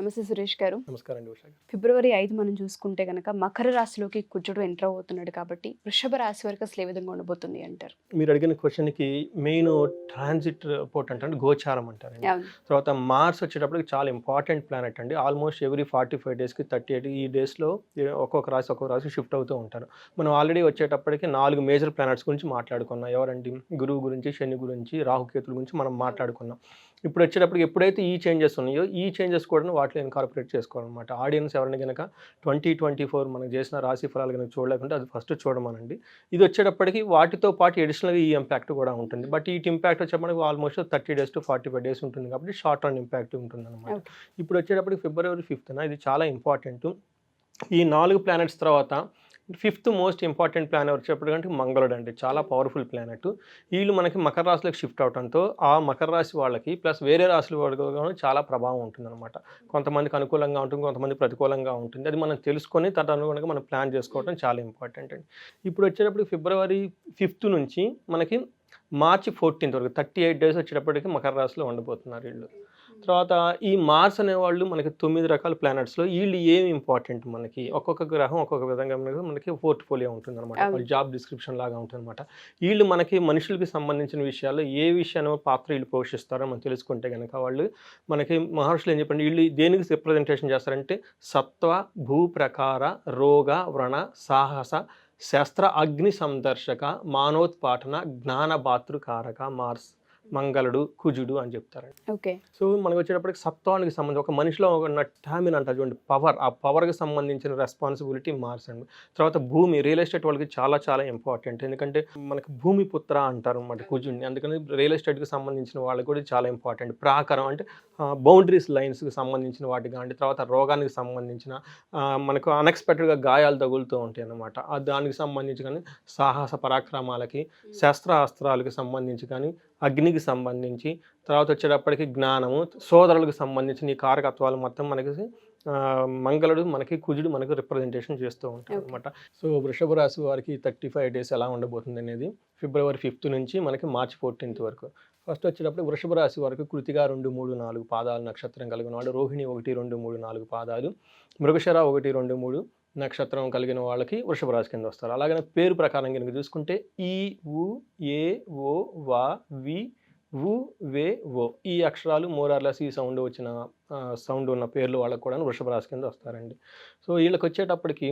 నమస్తే సురేష్ గారు. నమస్కారం. ఫిబ్రవరి ఐదు మనం చూసుకుంటే కనుక మకర రాశిలోకి కుజుడు ఎంటర్ అవుతున్నాడు కాబట్టి వృషభ రాశి వరకు అసలు ఏ విధంగా ఉండబోతుంది అంటారు? మీరు అడిగిన క్వశ్చన్కి మెయిన్ ట్రాన్సిట్ పోర్ట్ అంటే గోచారం అవును. తర్వాత మార్స్ వచ్చేటప్పటికి చాలా ఇంపార్టెంట్ ప్లానెట్ అండి. ఆల్మోస్ట్ ఎవ్రీ ఫార్టీ ఫైవ్ డేస్కి థర్టీ ఎయిట్ ఈ డేస్లో ఒక్కొక్క రాశి ఒక్కొక్క రాశి షిఫ్ట్ అవుతూ ఉంటారు. మనం ఆల్రెడీ వచ్చేటప్పటికి నాలుగు మేజర్ ప్లానెట్స్ గురించి మాట్లాడుకున్నాం. ఎవరండి? గురువు గురించి శని గురించి రాహుకేతుల గురించి మనం మాట్లాడుకున్నాం. ఇప్పుడు వచ్చేటప్పటికి ఎప్పుడైతే ఈ చేంజెస్ ఉన్నాయో ఈ చేంజెస్ కూడా వాటిలో ఇన్కార్పొరేట్ చేసుకోవాలన్నమాట. ఆడియన్స్ ఎవరైనా కనుక ట్వంటీ ట్వంటీ ఫోర్ మనం చేసిన రాశి ఫలాలు కనుక చూడలేకుంటే అది ఫస్ట్ చూడమనండి. ఇది వచ్చేటప్పటికి వాటితో పాటు అడిషనల్గా ఈ ఇంపాక్ట్ కూడా ఉంటుంది. బట్ ఈ ఇంపాక్ట్ వచ్చేటప్పటికి almost thirty days to forty five days ఉంటుంది కాబట్టి షార్ట్ టర్మ్ ఇంపాక్ట్ ఉంటుంది అనమాట. ఇప్పుడు వచ్చేటప్పటికి ఫిబ్రవరి ఫిఫ్త్న ఇది చాలా ఇంపార్టెంట్ ఈ నాలుగు ప్లానెట్స్ తర్వాత ఫిఫ్త్ మోస్ట్ ఇంపార్టెంట్ ప్లానెట్ వచ్చేటప్పటికంటే మంగళుడు అండి. చాలా పవర్ఫుల్ ప్లానెట్ వీళ్ళు మనకి మకర రాశిలోకి షిఫ్ట్ అవడంతో ఆ మకర రాశి వాళ్ళకి ప్లస్ వేరే రాశుల వాళ్ళకి చాలా ప్రభావం ఉంటుందన్నమాట. కొంతమందికి అనుకూలంగా ఉంటుంది కొంతమంది ప్రతికూలంగా ఉంటుంది. అది మనం తెలుసుకొని తన అనుగుణంగా మనం ప్లాన్ చేసుకోవడం చాలా ఇంపార్టెంట్ అండి. ఇప్పుడు వచ్చేటప్పుడు ఫిబ్రవరి ఫిఫ్త్ నుంచి మనకి మార్చి ఫోర్టీన్త్ వరకు థర్టీ ఎయిట్ డేస్ వచ్చేటప్పటికి మకర రాశిలో ఉండబోతున్నారు వీళ్ళు. తర్వాత ఈ మార్స్ అనేవాళ్ళు మనకి తొమ్మిది రకాల ప్లానెట్స్లో వీళ్ళు ఏమి ఇంపార్టెంట్ మనకి? ఒక్కొక్క గ్రహం ఒక్కొక్క విధంగా మనకి మనకి పోర్ట్ఫోలియో ఉంటుంది అనమాట. జాబ్ డిస్క్రిప్షన్ లాగా ఉంటుంది అనమాట వీళ్ళు మనకి మనుషులకి సంబంధించిన విషయాల్లో ఏ విషయాన్ని పాత్ర వీళ్ళు పోషిస్తారో మనం తెలుసుకుంటే కనుక వాళ్ళు మనకి మహర్షులు ఏం చెప్పండి? వీళ్ళు దేనికి రిప్రజెంటేషన్ చేస్తారంటే సత్వ భూ ప్రకార రోగ వ్రణ సాహస శస్త్ర అగ్ని సందర్శక మానోత్పాటన జ్ఞానభాతృకారక మార్స్ మంగళుడు కుజుడు అని చెప్తారండి. ఓకే. సో మనకు వచ్చేటప్పటికి సత్వానికి సంబంధించి ఒక మనిషిలో ఉన్న టామిన్ అంటారు చూడండి పవర్. ఆ పవర్కి సంబంధించిన రెస్పాన్సిబిలిటీ మార్స్ అండి తర్వాత భూమి రియల్ ఎస్టేట్ వాళ్ళకి చాలా చాలా ఇంపార్టెంట్ ఎందుకంటే మనకి భూమి పుత్ర అంటారు అన్నమాట కుజుడిని. అందుకని రియల్ ఎస్టేట్కి సంబంధించిన వాళ్ళకి కూడా చాలా ఇంపార్టెంట్ ప్రాకారం అంటే బౌండరీస్ లైన్స్కి సంబంధించిన వాటి కానీ తర్వాత రోగానికి సంబంధించిన మనకు అన్ఎక్స్పెక్టెడ్గా గాయాలు తగులుతూ ఉంటాయి అన్నమాట. ఆ దానికి సంబంధించి కానీ సాహస పరాక్రమాలకి శస్త్రాస్త్రాలకు సంబంధించి కానీ అగ్నికి సంబంధించి తర్వాత వచ్చేటప్పటికి జ్ఞానము సోదరులకు సంబంధించిన ఈ కారకత్వాలు మొత్తం మనకి మంగళుడు మనకి కుజుడు మనకు రిప్రజెంటేషన్ చేస్తూ ఉంటారు అనమాట సో వృషభ రాశి వారికి థర్టీ ఫైవ్ డేస్ ఎలా ఉండబోతుంది అనేది ఫిబ్రవరి ఫిఫ్త్ నుంచి మనకి మార్చి ఫోర్టీన్త్ వరకు. ఫస్ట్ వచ్చేటప్పుడు వృషభ రాశి వరకు కృతిగా రెండు మూడు నాలుగు పాదాలు నక్షత్రం కలిగిన వాడు. రోహిణి ఒకటి రెండు మూడు నాలుగు పాదాలు. మృగశర ఒకటి రెండు మూడు నక్షత్రం కలిగిన వాళ్ళకి వృషభ రాశి కింద వస్తారు. అలాగే పేరు ప్రకారం కనుక చూసుకుంటే ఈ ఉ ఏ ఓ వా వి ఉ వే ఓ ఈ అక్షరాలు మోరార్లెస్ ఈ సౌండ్ వచ్చిన సౌండ్ ఉన్న పేర్లు వాళ్ళకి కూడా వృషభ రాశి కింద వస్తారండి. సో వీళ్ళకి వచ్చేటప్పటికి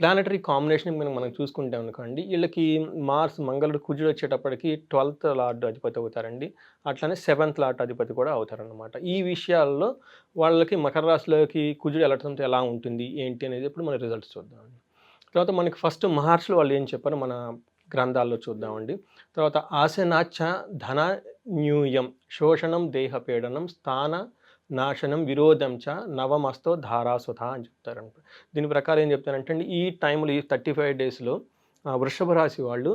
ప్లానటరీ కాంబినేషన్ మనం మనం చూసుకుంటే అనుకోండి వీళ్ళకి మార్స్ మంగళుడు కుజుడు వచ్చేటప్పటికి ట్వెల్త్ లార్డ్ అధిపతి అవుతారండి. అట్లానే సెవెంత్ లార్డ్ అధిపతి కూడా అవుతారనమాట ఈ విషయాల్లో వాళ్ళకి మకర రాశిలోకి కుజుడు వెళ్ళటంతో ఎలా ఉంటుంది ఏంటి అనేది ఇప్పుడు మన రిజల్ట్స్ చూద్దాం తర్వాత మనకి ఫస్ట్ మహర్షులు వాళ్ళు ఏం చెప్పారు మన గ్రంథాల్లో చూద్దామండి. తర్వాత ఆసనాచ ధన న్యూయం శోషణం దేహపీడనం స్థాన నాశనం విరోధం చ నవమస్తో ధారాసుధ అని చెప్తారంట దీని ప్రకారం ఏం చెప్తారంటే అండి ఈ టైంలో ఈ థర్టీ ఫైవ్ డేస్లో వృషభ రాశి వాళ్ళు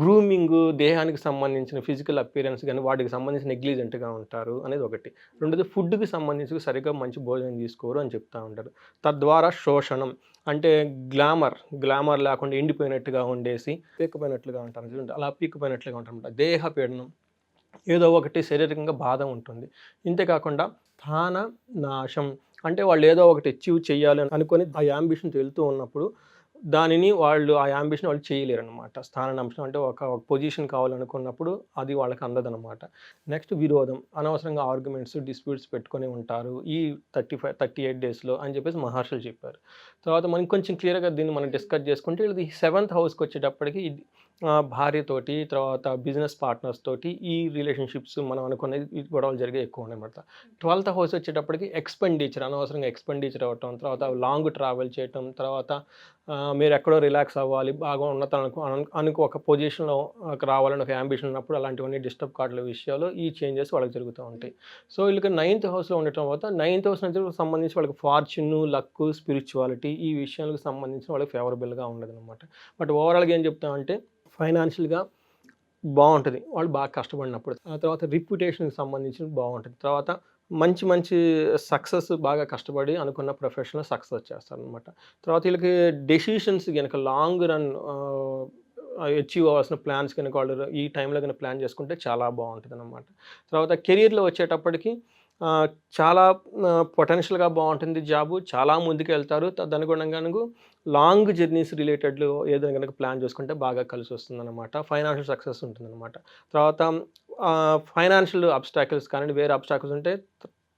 గ్రూమింగ్ దేహానికి సంబంధించిన ఫిజికల్ అపీరెన్స్ కానీ వాటికి సంబంధించి నెగ్లిజెంట్గా ఉంటారు అనేది ఒకటి. రెండోది ఫుడ్కి సంబంధించి సరిగ్గా మంచి భోజనం తీసుకోరు అని చెప్తా ఉంటారు. తద్వారా శోషణం అంటే గ్లామర్ గ్లామర్ లేకుండా ఎండిపోయినట్టుగా ఉండేసి పీక్కపోయినట్లుగా ఉంటారు అలా పీక్కపోయినట్లుగా ఉంటారు దేహ పీడనం ఏదో ఒకటి శారీరకంగా బాధ ఉంటుంది. ఇంతేకాకుండా స్థాన నాశం అంటే వాళ్ళు ఏదో ఒకటి అచీవ్ చేయాలి అనుకొని ఆ యాంబిషన్ వెళ్తూ ఉన్నప్పుడు దానిని వాళ్ళు ఆ యాంబిషన్ వాళ్ళు చేయలేరు అనమాట స్థానాంశం అంటే ఒక పొజిషన్ కావాలనుకున్నప్పుడు అది వాళ్ళకి అందదనమాట నెక్స్ట్ విరోధం అనవసరంగా ఆర్గ్యుమెంట్స్ డిస్ప్యూట్స్ పెట్టుకొని ఉంటారు ఈ థర్టీ ఫైవ్ థర్టీ ఎయిట్ డేస్లో అని చెప్పేసి మహర్షులు చెప్పారు. తర్వాత మనం కొంచెం క్లియర్గా దీన్ని మనం డిస్కస్ చేసుకుంటే ఇది సెవెంత్ హౌస్కి వచ్చేటప్పటికి ఇది భార్యతోటి తర్వాత బిజినెస్ పార్ట్నర్స్ తోటి ఈ రిలేషన్షిప్స్ మనం అనుకునేది గొడవలు జరిగే ఎక్కువ అనమాట ట్వెల్త్ హౌస్ వచ్చేటప్పటికి ఎక్స్పెండిచర్ అనవసరంగా ఎక్స్పెండిచర్ అవ్వటం తర్వాత లాంగ్ ట్రావెల్ చేయటం తర్వాత మీరు ఎక్కడో రిలాక్స్ అవ్వాలి బాగా ఉన్నత అనుకో అను- అనుకో ఒక పొజిషన్లో రావాలని ఒక అంబిషన్ ఉన్నప్పుడు అలాంటివన్నీ డిస్టర్బ్ కావట్ల విషయాలు ఈ చేంజెస్ వాళ్ళకి జరుగుతూ ఉంటాయి. సో వీళ్ళకి నైన్త్ హౌస్లో ఉండటం వల్ల నైన్త్ హౌస్ నుంచి సంబంధించి వాళ్ళకి ఫార్చ్యూన్ లక్ స్పిరిచువాలిటీ ఈ విషయాలకు సంబంధించి వాళ్ళకి ఫేవరబుల్గా ఉండదు అనమాట బట్ ఓవరాల్గా ఏం చెప్తామంటే ఫైనాన్షియల్గా బాగుంటుంది వాళ్ళు బాగా కష్టపడినప్పుడు. ఆ తర్వాత రిప్యుటేషన్కి సంబంధించిన బాగుంటుంది తర్వాత మంచి మంచి సక్సెస్ బాగా కష్టపడి అనుకున్న ప్రొఫెషన్లో సక్సెస్ చేస్తారనమాట తర్వాత వీళ్ళకి డెసిషన్స్ కనుక లాంగ్ రన్ అచీవ్ అవ్వాల్సిన ప్లాన్స్ కనుక వాళ్ళు ఈ టైంలో కనుక ప్లాన్ చేసుకుంటే చాలా బాగుంటుంది అనమాట తర్వాత కెరీర్లో వచ్చేటప్పటికి చాలా పొటెన్షియల్గా బాగుంటుంది జాబు చాలా ముందుకు వెళ్తారు తదనుగుణంగా లాంగ్ జర్నీస్ రిలేటెడ్లో ఏదైనా కనుక ప్లాన్ చేసుకుంటే బాగా కలిసి వస్తుందన్నమాట ఫైనాన్షియల్ సక్సెస్ ఉంటుందన్నమాట. తర్వాత ఫైనాన్షియల్ అబ్స్టాకిల్స్ కానీ వేరే అబ్స్టాకిల్స్ ఉంటే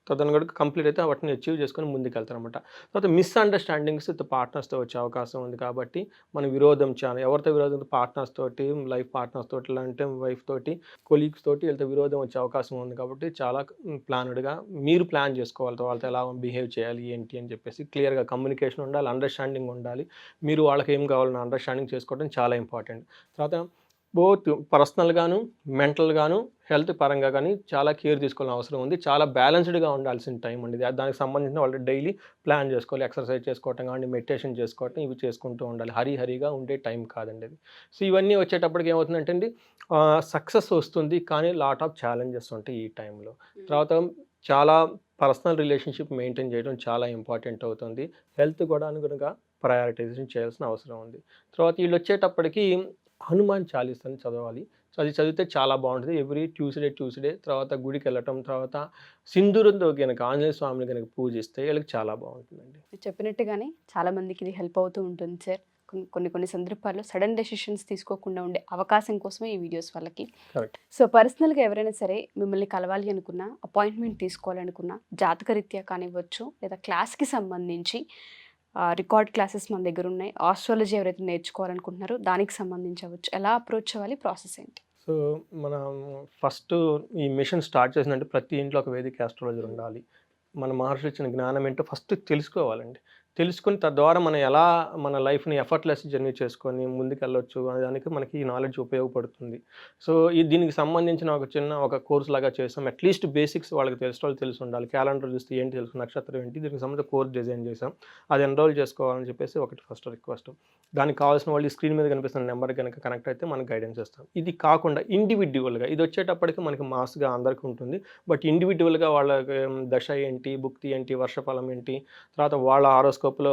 తదనుగుణంగా కంప్లీట్ అయితే వాటిని అచీవ్ చేసుకొని ముందుకు వెళ్తారు తర్వాత మిస్అండర్స్టాండింగ్స్ పార్ట్నర్స్తో వచ్చే అవకాశం ఉంది కాబట్టి మన విరోధం చాలా ఎవరితో విరోధం? పార్ట్నర్స్ తోటి లైఫ్ పార్ట్నర్స్ తోటి లేదంటే వైఫ్ తోటి కొలీగ్స్ తోటి వెళ్తే విరోధం వచ్చే అవకాశం ఉంది కాబట్టి చాలా ప్లాన్డ్గా మీరు ప్లాన్ చేసుకోవాలి. వాళ్ళతో ఎలా బిహేవ్ చేయాలి? ఏంటి? అని చెప్పేసి క్లియర్గా కమ్యూనికేషన్ ఉండాలి అండర్స్టాండింగ్ ఉండాలి. మీరు వాళ్ళకి ఏం కావాలని అండర్స్టాండింగ్ చేసుకోవడం చాలా ఇంపార్టెంట్ తర్వాత బోత్ పర్సనల్గాను మెంటల్గాను హెల్త్ పరంగా కానీ చాలా కేర్ తీసుకోవాల్సిన అవసరం ఉంది. చాలా బ్యాలెన్స్డ్గా ఉండాల్సిన టైం ఇది. దానికి సంబంధించిన వాళ్ళు డైలీ ప్లాన్ చేసుకోవాలి. ఎక్సర్సైజ్ చేసుకోవటం కానీ మెడిటేషన్ చేసుకోవటం ఇవి చేసుకుంటూ ఉండాలి. హరి హరిగా ఉండే టైం కాదండి అది. సో ఇవన్నీ వచ్చేటప్పటికి ఏమవుతుందంటే అండి సక్సెస్ వస్తుంది కానీ లాట్ ఆఫ్ ఛాలెంజెస్ ఉంటాయి ఈ టైంలో తర్వాత చాలా పర్సనల్ రిలేషన్షిప్ మెయింటైన్ చేయడం చాలా ఇంపార్టెంట్ అవుతుంది. హెల్త్ కూడా అనుగుణంగా ప్రయారిటైజేషన్ చేయాల్సిన అవసరం ఉంది. తర్వాత వీళ్ళు వచ్చేటప్పటికి హనుమాన్ చాలీసాని చదవాలి. సో అది చదివితే చాలా బాగుంటుంది. ఎవ్రీ ట్యూస్డే ట్యూస్డే తర్వాత గుడికి వెళ్ళటం తర్వాత సింధూరంతో కనుక ఆంజనేయ స్వామిని కనుక పూజిస్తే వీళ్ళకి చాలా బాగుంటుందండి. చెప్పినట్టుగానే చాలా మందికి ఇది హెల్ప్ అవుతూ ఉంటుంది సార్. కొన్ని కొన్ని సందర్భాల్లో సడన్ డెసిషన్స్ తీసుకోకుండా ఉండే అవకాశం కోసమే ఈ వీడియోస్ వాళ్ళకి. సో పర్సనల్గా ఎవరైనా సరే మిమ్మల్ని కలవాలి అనుకున్నా అపాయింట్మెంట్ తీసుకోవాలనుకున్నా జాతకరీత్యా కానివ్వచ్చు లేదా క్లాస్కి సంబంధించి రికార్డ్ క్లాసెస్ మన దగ్గర ఉన్నాయి. ఆస్ట్రాలజీ ఎవరైతే నేర్చుకోవాలనుకుంటున్నారో దానికి సంబంధించవచ్చు ఎలా అప్రోచ్ అవ్వాలి ప్రాసెస్ ఏంటి? సో మనం ఫస్ట్ ఈ మిషన్ స్టార్ట్ చేసినట్టు ప్రతి ఇంట్లో ఒక వేదిక ఆస్ట్రాలజర్ ఉండాలి. మన మహర్షులు ఇచ్చిన జ్ఞానం ఏంటో ఫస్ట్ తెలుసుకోవాలండి. తెలుసుకుని తద్వారా మనం ఎలా మన లైఫ్ని ఎఫర్ట్లెస్ జర్నీ చేసుకొని ముందుకు వెళ్ళొచ్చు అనే దానికి మనకి ఈ నాలెడ్జ్ ఉపయోగపడుతుంది. సో ఈ దీనికి సంబంధించిన ఒక చిన్న ఒక కోర్స్ లాగా చేసాం. అట్లీస్ట్ బేసిక్స్ వాళ్ళకి తెలిసిన వాళ్ళు తెలిసి ఉండాలి. క్యాలెండర్ చూస్తే ఏంటి తెలుసు నక్షత్రం ఏంటి దీనికి సంబంధించిన కోర్స్ డిజైన్ చేసాం. అది ఎన్రోల్ చేసుకోవాలని చెప్పేసి ఒకటి ఫస్ట్ రిక్వెస్ట్ దానికి కావాల్సిన వాళ్ళు స్క్రీన్ మీద కనిపిస్తున్న నెంబర్ కనుక కనెక్ట్ అయితే మనకు గైడెన్స్ ఇస్తాం. ఇది కాకుండా ఇండివిజువల్గా ఇది వచ్చేటప్పటికి మనకి మాస్గా అందరికీ ఉంటుంది. బట్ ఇండివిజువల్గా వాళ్ళ దశ ఏంటి భుక్తి ఏంటి వర్షఫలం ఏంటి తర్వాత వాళ్ళ ఆరోస్కోప్లో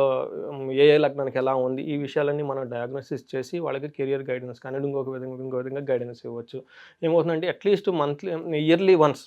ఏ ఏ లగ్నానికి ఎలా ఉంది ఈ విషయాలన్నీ మనం డయాగ్నోసిస్ చేసి వాళ్ళకి కెరియర్ గైడెన్స్ కానీ ఇంకొక విధంగా ఇంకో విధంగా గైడెన్స్ ఇవ్వచ్చు. ఏమవుతుందంటే అట్లీస్ట్ మంత్లీ ఇయర్లీ వన్స్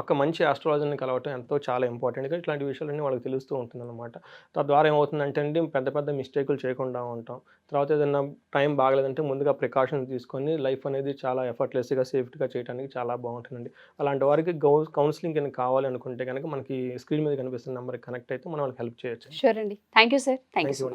ఒక మంచి ఆస్ట్రాలజర్ని కలవటం ఎంతో చాలా ఇంపార్టెంట్గా ఇట్లాంటి విషయాలన్నీ వాళ్ళకి తెలుస్తూ ఉంటుందన్నమాట. తద్వారా ఏమవుతుందంటే అండి పెద్ద పెద్ద మిస్టేకులు చేయకుండా ఉంటాం. తర్వాత ఏదైనా టైం బాగలేదంటే ముందుగా ప్రికాషన్స్ తీసుకొని లైఫ్ అనేది చాలా ఎఫర్ట్లెస్గా సేఫ్టీగా చేయడానికి చాలా బాగుంటుందండి. అలాంటి వారికి కౌన్సిలింగ్ కనుక కావాలి అనుకుంటే కనుక మనకి స్క్రీన్ మీద కనిపిస్తున్న నెంబర్కి కనెక్ట్ అయితే మనం వాళ్ళకి హెల్ప్ చేయొచ్చు షూర్ అండి. Thank you sir thank you